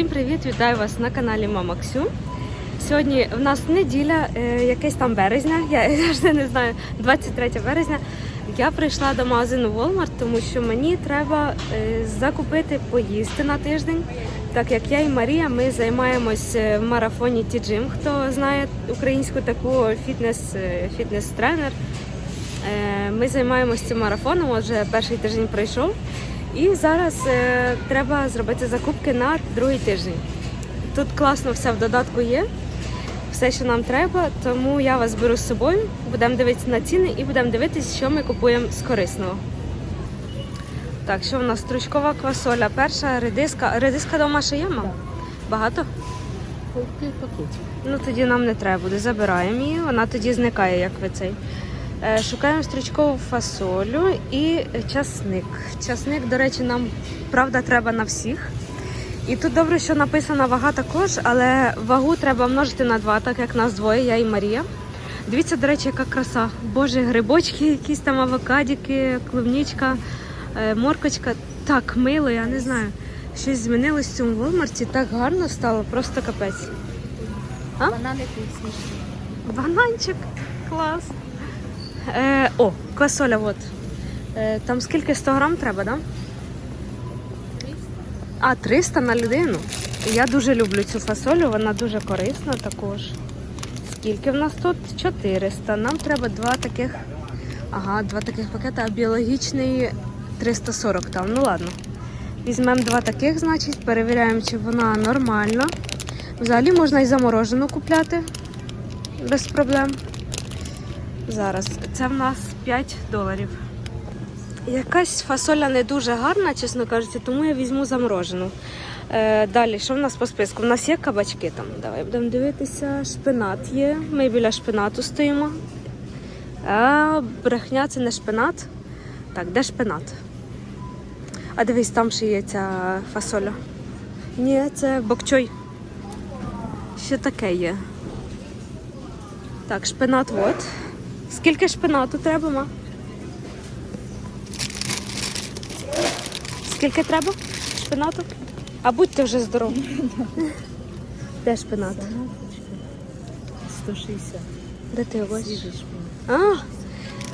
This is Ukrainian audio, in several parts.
Всім привіт! Вітаю вас на каналі Мама Ксю. Сьогодні в нас неділя, е, якесь там березня, я завжди не знаю, 23 березня. Я прийшла до магазину Walmart, тому що мені треба е, закупити поїсти на тиждень. Так як я і Марія, ми займаємось е, в марафоні T-Gym, хто знає українську таку фітнес, фітнес-тренер. Е, Ми займаємося цим марафоном, вже перший тиждень пройшов. І зараз е, треба зробити закупки на другий тиждень. Тут класно все в додатку є, все, що нам треба, тому я вас беру з собою, будемо дивитися на ціни і будемо дивитися, що ми купуємо з корисного. Так, що в нас стручкова квасоля, перша редиска. Редиска дома ще є, мам? Багато? П'ять пакетів. Ну тоді нам не треба буде. Забираємо її, вона тоді зникає, як ви цей. Е, Шукаємо стрічкову фасолю і часник. Часник, до речі, нам правда треба на всіх. І тут добре, що написана вага також, але вагу треба множити на два, так як нас двоє, я і Марія. Дивіться, до речі, яка краса. Боже, грибочки, якісь там авокадіки, клубнічка, е, моркочка. Так мило, я не знаю. Щось змінилось в цьому Волмарті, так гарно стало, просто капець. А? Банани смішні. Бананчик, клас. Е, о, квасоля, от. Е, там скільки 100 грам треба, да? А, 300 на людину. Я дуже люблю цю фасолю, вона дуже корисна також. Скільки в нас тут? 400. Нам треба два таких. Ага, два таких пакета, а біологічний 340 там. Ну ладно. Візьмемо два таких, значить, перевіряємо, чи вона нормальна. Взагалі можна і заморожену купляти без проблем. Зараз. Це в нас 5 доларів. Якась фасоля не дуже гарна, чесно кажучи, тому я візьму заморожену. Е, далі, що в нас по списку? У нас є кабачки там. Давай будемо дивитися. Шпинат є. Ми біля шпинату стоїмо. А брехня це не шпинат. Так, де шпинат? А дивись, там ще є ця фасоля. Ні, це бокчой. Ще таке є. Так, шпинат от. Скільки шпинату треба, ма? Скільки треба шпинату? А будьте вже здорові. Де шпинат? 160. Де ти його бачиш? А,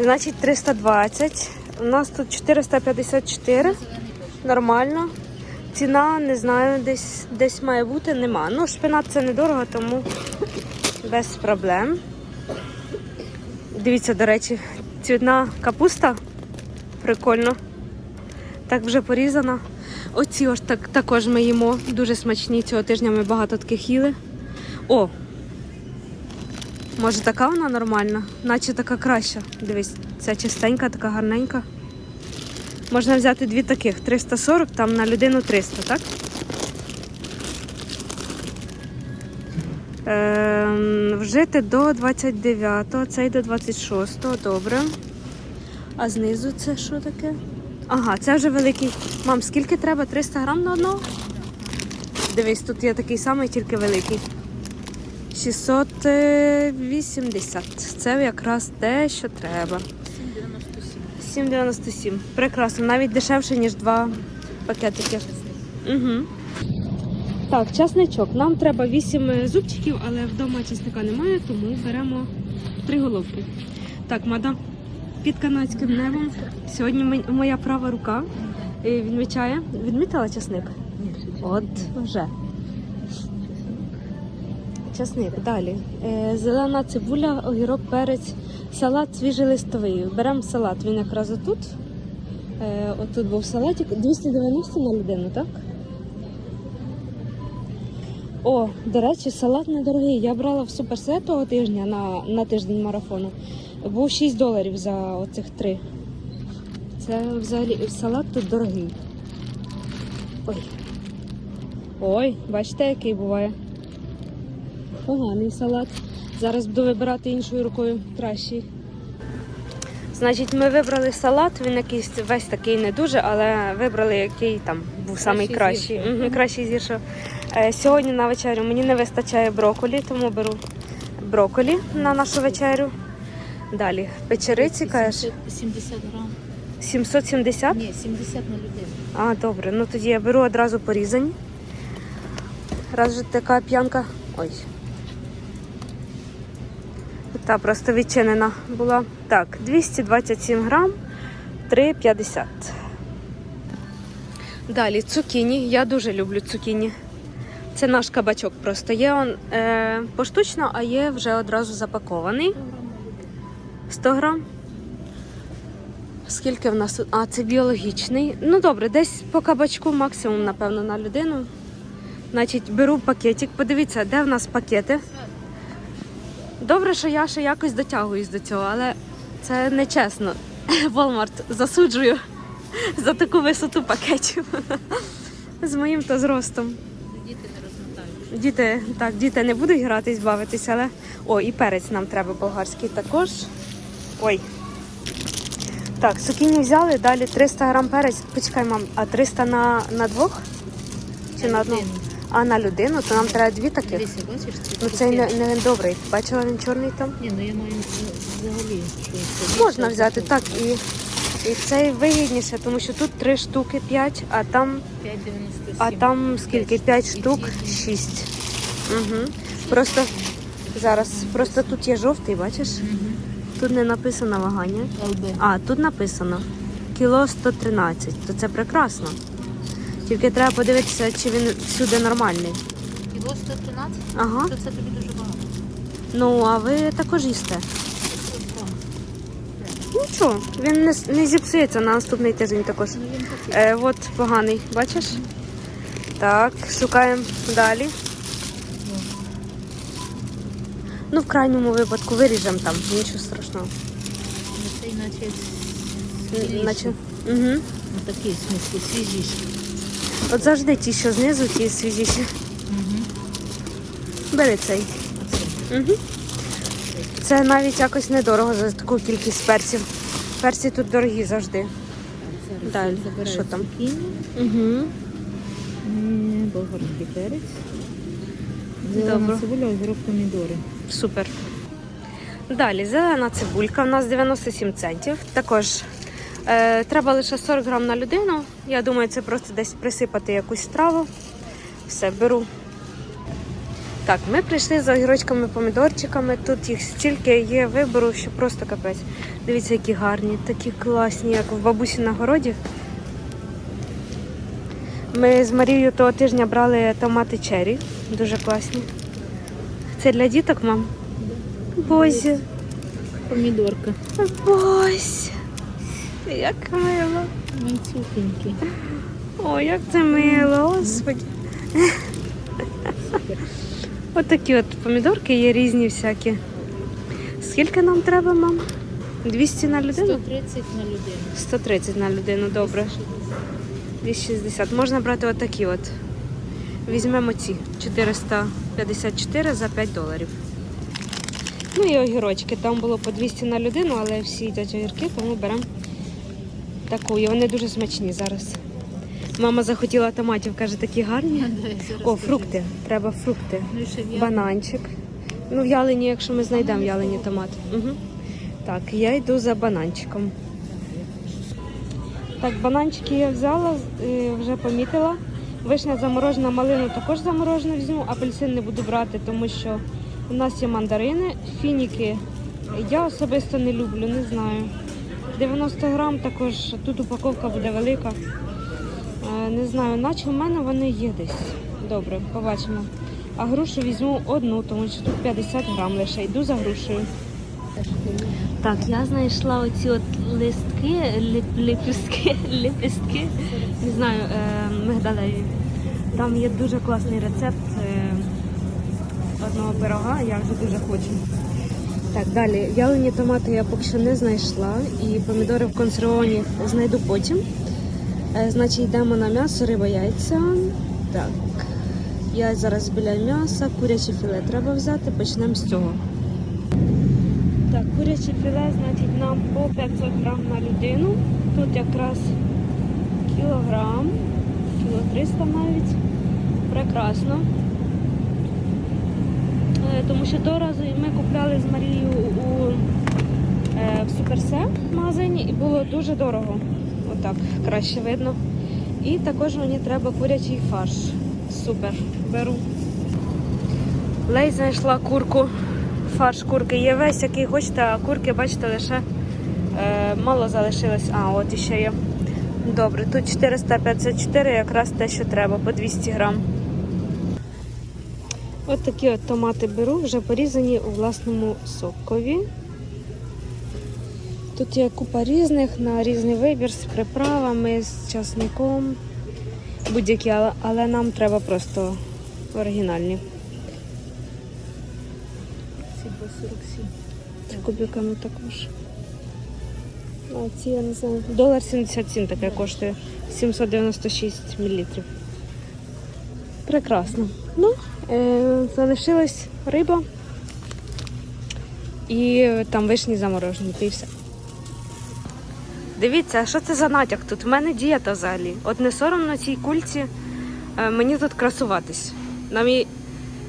значить 320. У нас тут 454. Нормально. Ціна, не знаю, десь, десь має бути, нема. Ну, шпинат це недорого, тому без проблем. Дивіться, до речі, цвітна капуста. Прикольно. Так вже порізана. Оці ось так, також ми їмо. Дуже смачні. Цього тижня ми багато таких їли. О! Може така вона нормальна? Наче така краща. Дивись, ця чистенька, така гарненька. Можна взяти дві таких. 340, там на людину 300, так? Вжити до 29-го, цей до 26-го, добре. А знизу це що таке? Ага, це вже великий. Мам, скільки треба? 300 грам на одного? Дивись, тут є такий самий, тільки великий. 680. Це якраз те, що треба. 7,97. Прекрасно, навіть дешевше, ніж два пакетики. Угу. Так, часничок. Нам треба 8 зубчиків, але вдома часника немає, тому беремо три головки. Так, мадам, під канадським небом. Сьогодні моя права рука е, відмічає. Відмітила часник? От вже. Часник. Далі. Е, зелена цибуля, огірок, перець, салат свіжий листовий. Беремо салат. Він якраз отут. Е, отут був салатик. 290 на людину, так? О, до речі, салат недорогий. Я брала в суперсет того тижня на, на тиждень марафону. Був 6 доларів за оцих три. Це взагалі салат тут дорогий. Ой. Ой, бачите, який буває. Поганий салат. Зараз буду вибирати іншою рукою кращий. Значить, ми вибрали салат, він якийсь весь такий не дуже, але вибрали, який там був самий кращий. з Угу, кращий з гіршого. Е, сьогодні на вечерю мені не вистачає броколі, тому беру броколі на нашу вечерю. Далі печериці, кажеш, 70 грам. 770. Ні, 70 на людину. А, добре, ну тоді я беру одразу порізані. Раз же така п'янка. Ой. Та просто відчинена була. Так, 227 грам, 3,50. Далі цукіні. Я дуже люблю цукіні. Це наш кабачок просто. Є он е, поштучно, а є вже одразу запакований. 100 грам. Скільки в нас тут? А, це біологічний. Ну добре, десь по кабачку максимум, напевно, на людину. Значить, беру пакетик. Подивіться, де в нас пакети. Добре, що я ще якось дотягуюсь до цього, але це не чесно. Walmart засуджую за таку висоту пакетів. З моїм то зростом. Діти. Діти, так, діти не будуть гратись, бавитись, але. О, і перець нам треба болгарський також. Ой. Так, цукіні взяли, далі 300 грам перець. Почекай, мам, а 300 на, на двох? Чи на одну? А на людину, то нам треба дві таких. Бачиш, це Ну цей не, не добрий. Бачила він чорний там? Ні, ну я маю взагалі. що Можна взяти, так. І, і цей вигідніше, тому що тут 3 штуки 5, а там, 5,97. а там скільки? 5 штук ці- 6. Угу. Просто зараз, просто тут є жовтий, бачиш? Тут не написано вагання. А, тут написано кіло 113, то це прекрасно. Тільки треба подивитися, чи він всюди нормальний. Кіло 113? Ага. То це тобі дуже багато. Ну, а ви також їсте. Нічого, він не, не зіпсується на наступний тиждень також. Ну. Е, от поганий, бачиш? Так, шукаємо далі. Ну, в крайньому випадку виріжемо там, нічого страшного. Ну, Це іначе Наче. Угу. Ну такий, в. От завжди ті, що знизу, ті свіжіші. Угу. Бери цей. Це? Угу. Це навіть якось недорого за таку кількість перців. Перці тут дорогі завжди. Зараз Далі, забираю що там? цукіні. Угу. М, Болгарський перець. Зелена цибуля, огірок, помідори. Супер. Далі зелена цибулька. У нас 97 центів. Також е, треба лише 40 грам на людину. Я думаю, це просто десь присипати якусь страву. Все, беру. Так, ми прийшли за огірочками, помідорчиками. Тут їх стільки є вибору, що просто капець. Дивіться, які гарні, такі класні, як в бабусі на городі. Ми з Марією того тижня брали томати чері. Дуже класні. Це для діток, мам? Бозі, Помідорка. Бозі. Як мило. Манцюхенький. О, як це мило, господи. Отакі от помідорки є різні всякі. Скільки нам треба, мам? 200 на людину? 130 на людину. 130 на людину, добре. 260. Можна брати отакі от. Візьмемо ці 454 за 5 доларів. Ну і огірочки. Там було по 200 на людину, але всі йдуть огірки, тому беремо таку. І вони дуже смачні зараз. Мама захотіла томатів, каже, такі гарні. О, фрукти. Треба фрукти. Ну. Бананчик. Ну, в'ялені, якщо ми знайдемо в'ялені томати. Угу. Так, я йду за бананчиком. Так, бананчики я взяла, е, вже помітила. Вишня заморожена, малину також заморожена візьму, апельсин не буду брати, тому що у нас є мандарини, фініки. Я особисто не люблю, не знаю. 90 грам також, тут упаковка буде велика. Не знаю, наче в мене вони є десь. Добре, побачимо. А грушу візьму одну, тому що тут 50 грам лише. Йду за грушею. Так, я знайшла оці от листки, ліп- ліпістки, ліпістки, не знаю, е, мигдалеві. Там є дуже класний рецепт е, одного пирога, я вже дуже хочу. Так, далі. Вялені томати я поки що не знайшла, і помідори в консервовані знайду потім. Е, значить, йдемо на м'ясо, риба, яйця. Так. Я зараз біля м'яса, куряче філе треба взяти, почнемо з цього. Так, куряче філе, значить, нам по 500 грам на людину. Тут якраз кілограм, кіло 300 навіть. Прекрасно. Е, Тому що того разу ми купляли з Марією у е, в Суперсе магазині і було дуже дорого. Отак, краще видно. І також мені треба курячий фарш. Супер. Беру. Лей знайшла курку, фарш курки є весь, який хочете, а курки, бачите, лише е, мало залишилось. А, от іще є. Добре, тут 454, якраз те, що треба, по 200 грам. От такі от томати беру, вже порізані у власному сокові. Тут є купа різних на різний вибір з приправами, з часником. Будь-які, але, але нам треба просто оригінальні. Ці по 47. З кубиками також. А ці, я не знаю, долар 77 таке коштує. 796 мл. Прекрасно. Ну, е, залишилась риба і там вишні заморожені, і все. Дивіться, що це за натяк тут? У мене дієта взагалі. От не соромно цій кульці е, мені тут красуватись. На мій.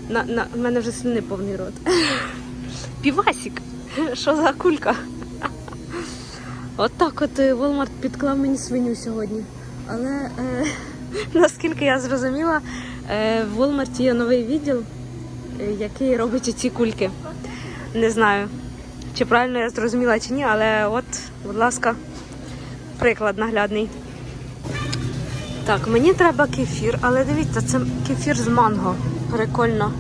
На, на, в мене вже слюни повний рот. Півасік. Що за кулька? От так от е, Walmart підклав мені свиню сьогодні. Але е, наскільки я зрозуміла, е, в Walmart є новий відділ, е, який робить ці кульки. Не знаю, чи правильно я зрозуміла чи ні, але от, будь ласка, приклад наглядний. Так, мені треба кефір, але дивіться, це кефір з манго. Прикольно.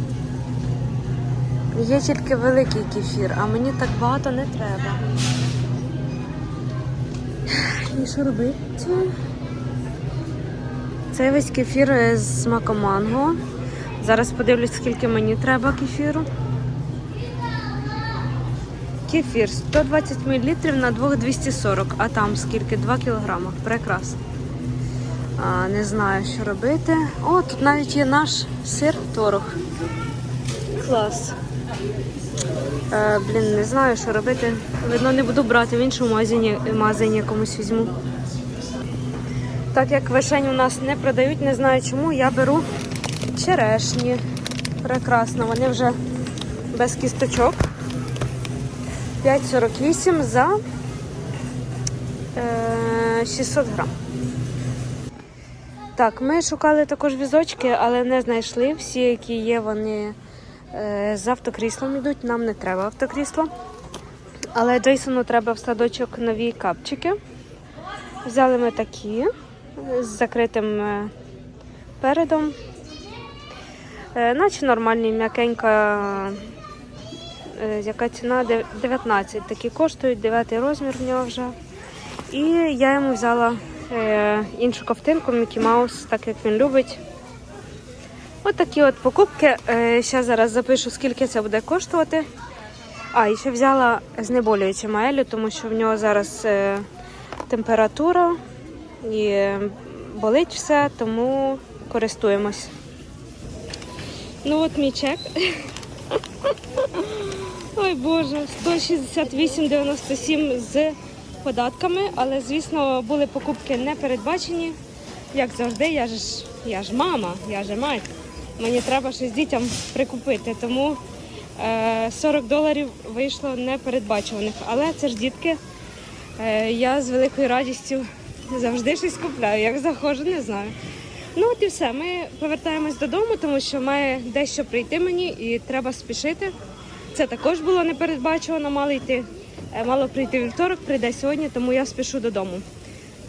Є тільки великий кефір, а мені так багато не треба. І що робити? Це весь кефір з смаком манго. Зараз подивлюсь, скільки мені треба кефіру. Кефір 120 мл на 240, а там скільки? 2 кг. Прекрасно. А, не знаю, що робити. О, тут навіть є наш сир творог. Клас. Е, блін, не знаю, що робити. Видно, не буду брати в іншому магазині, магазині якомусь візьму. Так як вишень у нас не продають, не знаю чому, я беру черешні. Прекрасно, вони вже без кісточок. 5,48 за е, 600 грам. Так, ми шукали також візочки, але не знайшли. Всі, які є, вони е, з автокріслом йдуть. Нам не треба автокрісло. Але Джейсону треба в садочок нові капчики. Взяли ми такі е, з закритим е, передом. Е, наче нормальні, м'якенька. Е, Яка ціна? 19. Такі коштують, 9 розмір в нього вже. І я йому взяла е, іншу ковтинку Мікі Маус, так як він любить. От такі от покупки. Ще зараз запишу, скільки це буде коштувати. А, і ще взяла знеболююче Маелю, тому що в нього зараз е, температура і болить все, тому користуємось. Ну от мій чек. Ой Боже, 168,97 з податками, але звісно були покупки не передбачені. Як завжди, я ж я ж мама, я ж мать. Мені треба щось дітям прикупити, тому е, 40 доларів вийшло непередбачуваних. Але це ж дітки. Е, я з великою радістю завжди щось купляю. Як заходжу, не знаю. Ну от і все. Ми повертаємось додому, тому що має дещо прийти мені і треба спішити. Це також було непередбачувано, мало йти. е, Мало прийти вівторок, прийде сьогодні, тому я спішу додому.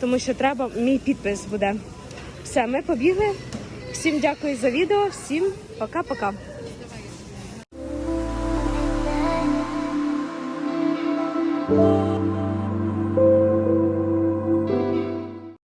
Тому що треба, мій підпис буде. Все, ми побігли. Всім дякую за відео, всім пока-пока. Thank